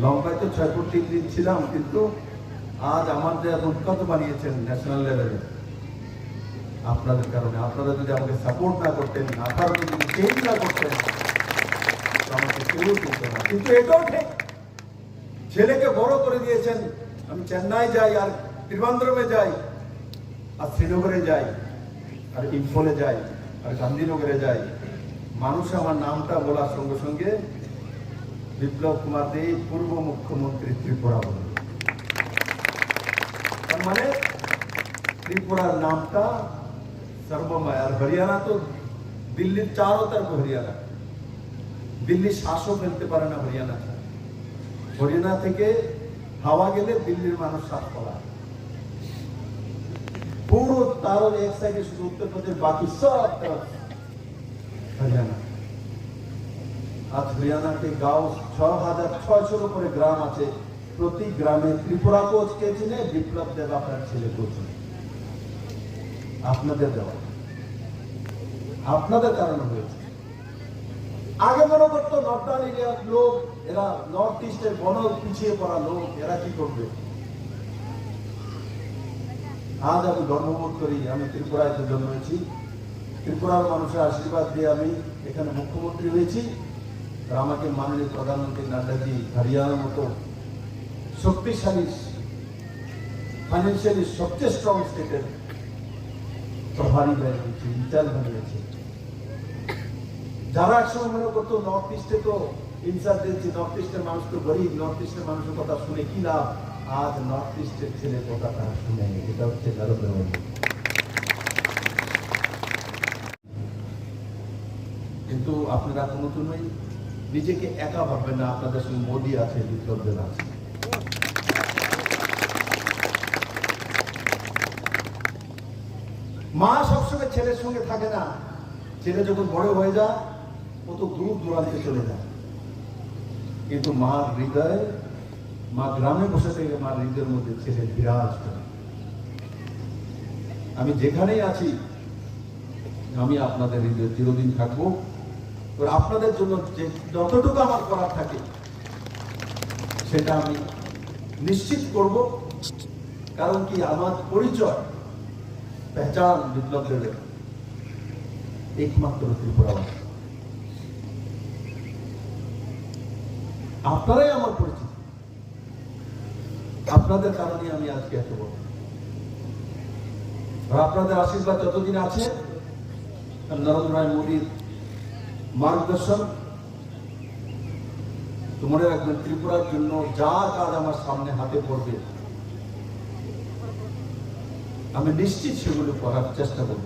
লম্বায় তো ছয় ফুট তিন দিন ছিলাম, কিন্তু আজ আমার যে উৎকত বানিয়েছেন ন্যাশনাল লেভেলে আপনাদের কারণে, আপনারা যদি আমাকে সাপোর্ট না করতেন আপনারা যদি চেঞ্জ না করতেন আমাকে কেউ চিনতো না কিন্তু এটাও ঠিক ছেলেকে বড় করে দিয়েছেন, আমি চেন্নাই যাই আর ত্রিবান্দ্রমে যাই, আর শ্রীনগরে যাই, আর ইম্ফলে যাই, আর গান্ধীনগরে যাই। মানুষ আমার নামটা বলার সঙ্গে সঙ্গে বিপ্লব কুমার দে পূর্ব মুখ্যমন্ত্রী ত্রিপুরা তার মানে ত্রিপুরার নামটা সর্বময়। আর হরিয়ানা তো দিল্লির চারো তরফ হরিয়ানা। দিল্লি শ্বাসও ফেলতে পারে না হরিয়ানা। হরিয়ানা থেকে হাওয়া গেলে দিল্লির মানুষ শ্বাস পালায়। পুরো তার এক সাইডে শুধু উত্তরপ্রদেশ, বাকি সব হরিয়ানা। আজ হরিয়ানাতে গাঁও ছ হাজার ছয়শোর উপরে গ্রাম আছে। প্রতি গ্রামে ত্রিপুরা কোচ কে চিনে? বিপ্লব দেব আপনার ছেলে কোচ। আপনাদের দেওয়া। আপনাদের কারণে হয়েছে। আগে মনে করতো নর্দার্ন এরিয়ার লোক, এরা নর্থ ইস্টের বন পিছিয়ে পড়া লোক, এরা কি করবে? আজ আমি গর্ববোধ করি, আমি ত্রিপুরায় জন্মেছি। ত্রিপুরার মানুষের আশীর্বাদ দিয়ে আমি এখানে মুখ্যমন্ত্রী হয়েছি। আর আমাকে মাননীয় প্রধানমন্ত্রী নাড্ডাজি হরিয়ানার মতো শক্তিশালী ফাইন্যান্সিয়ালি সবচেয়ে স্ট্রং স্টেটের প্রভারী বানিয়েছে ইন্টার বানিয়েছে যারা একসময় মনে করতো নর্থ ইস্টে তো ইনসার্জেন্সি নর্থ ইস্টের মানুষ তো গরিব নর্থ ইস্টের মানুষের কথা শুনে কি লাভ? আজ নর্থ ইস্টের ছেলে কথা তারা শুনে এটা হচ্ছে নরেন্দ্র মোদী কিন্তু আপনারা কোনো নয় নিজেকে একা ভাববেন না, আপনাদের সঙ্গে মোদী আছে বিপ্লব দেব আছে। মা সবসময় ছেলের সঙ্গে থাকে না। ছেলে যখন বড় হয়ে যায়, ও তো দূর দূরান্তে চলে যায়। কিন্তু মার হৃদয়, মা গ্রামে বসে থেকে মার হৃদয়ের মধ্যে ছেলে বিরাজ করে। আমি যেখানেই আছি, আমি আপনাদের হৃদয়ে চিরদিন থাকব। আপনাদের জন্য যে যতটুকু আমার করার থাকে, সেটা আমি নিশ্চিত করব। কারণ কি, আমার পরিচয় পেহচান বিপ্লব দেবের একমাত্র ত্রিপুরাবাসী আপনারাই আমার পরিচিত। আপনাদের কারণে আমি আজকে এত বড়। আপনাদের আশীর্বাদ যতদিন আছে, নরেন্দ্র ভাই মোদীর মার্গদর্শন। মনে রাখবেন ত্রিপুরার জন্য যা কাজ আমার সামনে হাতে পড়বে, আমি নিশ্চিত সেগুলো করার চেষ্টা করব।